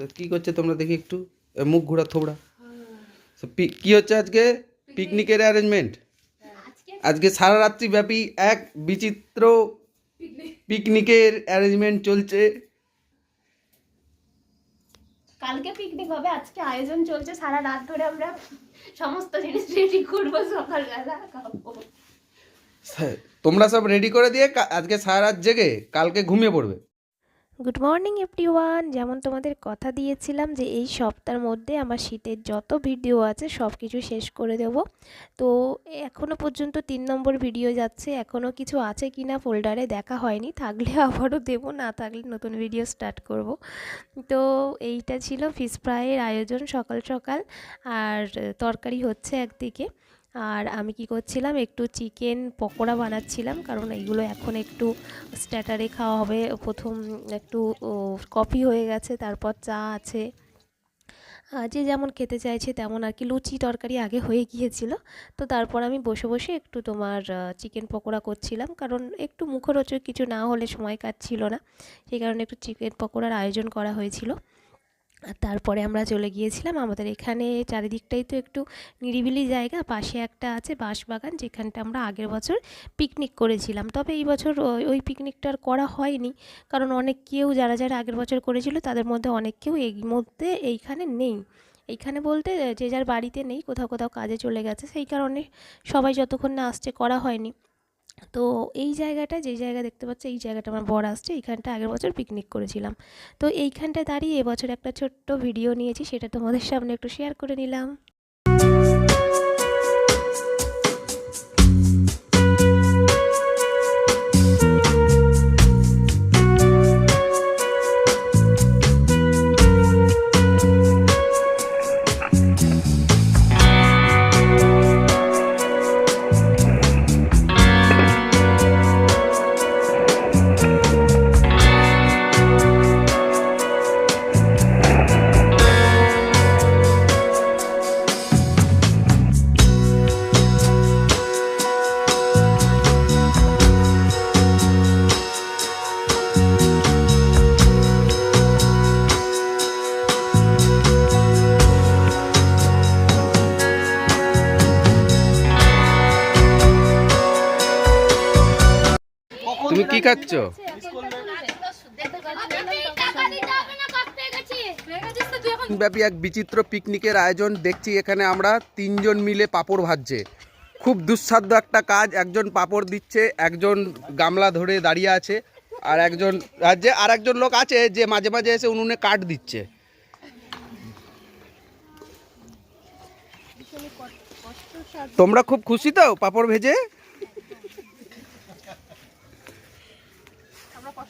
তো কি করছে তোমরা দেখি একটু? মুখ ঘোরা থোবড়া। কি হচ্ছে আজকে? পিকনিকের অ্যারেঞ্জমেন্ট আজকে সারা রাত্রি ব্যাপী এক বিচিত্র পিকনিকের অ্যারেঞ্জমেন্ট চলছে। কালকে পিকনিক হবে আজকে আয়োজন চলছে সারা রাত ধরে আমরা সমস্ত জিনিস রেডি করব সকালবেলা খাব। তোমরা সব রেডি করে দিয়ে আজকে সারা রাত জেগে কালকে ঘুমিয়ে পড়বে। গুড মর্নিং এভরিওয়ান যেমন তোমাদের কথা দিয়েছিলাম যে এই সপ্তাহের মধ্যে আমার শীতের যত ভিডিও আছে সব কিছু শেষ করে দেব। তো এখনও পর্যন্ত তিন নম্বর ভিডিও যাচ্ছে। এখনও কিছু আছে কি না ফোল্ডারে দেখা হয়নি। থাকলে আবারও দেবো, না থাকলে নতুন ভিডিও স্টার্ট করব। তো এইটা ছিল ফিশ ফ্রাইয়ের আয়োজন সকাল সকাল। আর তরকারি হচ্ছে একদিকে। আর আমি কি করছিলাম, একটু চিকেন পকোড়া বানাচ্ছিলাম, কারণ এইগুলো এখন একটু স্ট্যাটারে খাওয়া হবে। প্রথম একটু কফি হয়ে গেছে, তারপর চা আছে। যে যেমন খেতে চাইছে তেমন আর কি, লুচি তরকারি আগে হয়ে গিয়েছিল। তো তারপর আমি বসে বসে একটু তোমার চিকেন পকোড়া করছিলাম, কারণ একটু মুখরোচক কিছু না হলে সময় কাটছিল না। সেই কারণে একটু চিকেন পকোড়ার আয়োজন করা হয়েছিল। তারপরে আমরা চলে গিয়েছিলাম আমাদের এখানে চারিদিকটাই তো একটু নিরিবিলি জায়গা, পাশে একটা আছে বাঁশবাগান যেখানটা আমরা আগের বছর পিকনিক করেছিলাম। তবে এই বছর ওই- পিকনিকটা আর করা হয়নি কারণ অনেক কেউ যারা যারা আগের বছর করেছিল তাদের মধ্যে অনেক কেউ এই মধ্যে এইখানে নেই। এইখানে বলতে যে যার বাড়িতে নেই, কোথাও কোথাও কাজে চলে গেছে, সেই কারণে সবাই যতক্ষণ না আসছে করা হয়নি। তো এই জায়গাটা যে জায়গা দেখতে পাচ্ছ, এই জায়গাটা আমার বর আসছে। এইখানটা আগের বছর পিকনিক করেছিলাম। তো এইখানটায় দাঁড়িয়ে এবছর একটা ছোট্ট ভিডিও নিয়েছি, সেটা তোমাদের সামনে একটু শেয়ার করে নিলাম। তুমি কি খাচ্ছ? ব্যাপী এক বিচিত্র পিকনিকের আয়োজন দেখছি এখানে আমরা তিনজন মিলে পাপড় ভাজছে। খুব দুঃসাধ্য একটা কাজ একজন পাপড় দিচ্ছে একজন গামলা ধরে দাঁড়িয়ে আছে আর একজন রাজ্যে আর একজন লোক আছে যে মাঝে মাঝে এসে উনুনে কাঠ দিচ্ছে। তোমরা খুব খুশি তো পাপড় ভেজে?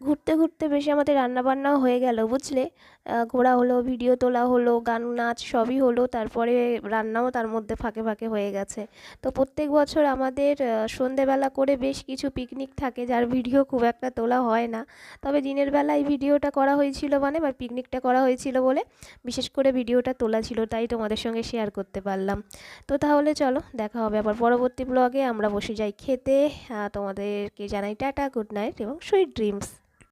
ঘুরতে ঘুরতে বেশি আমাদের রান্নাবান্নাও হয়ে গেল, বুঝলে? ঘোরা হলো ভিডিও তোলা হলো, গান নাচ সবই হলো, তারপরে রান্নাও তার মধ্যে ফাঁকে ফাঁকে হয়ে গেছে। তো প্রত্যেক বছর আমাদের সন্ধেবেলা করে বেশ কিছু পিকনিক থাকে যার ভিডিও খুব একটা তোলা হয় না। তবে দিনের বেলায় ভিডিওটা করা হয়েছিল মানে বা পিকনিকটা করা হয়েছিল বলে বিশেষ করে ভিডিওটা তোলা ছিল, তাই তোমাদের সঙ্গে শেয়ার করতে পারলাম। তো তাহলে চলো, দেখা হবে আবার পরবর্তী ব্লগে আমরা বসে যাই খেতে। তোমাদেরকে জানাই টাটা গুড নাইট এবং সুইট ড্রিমস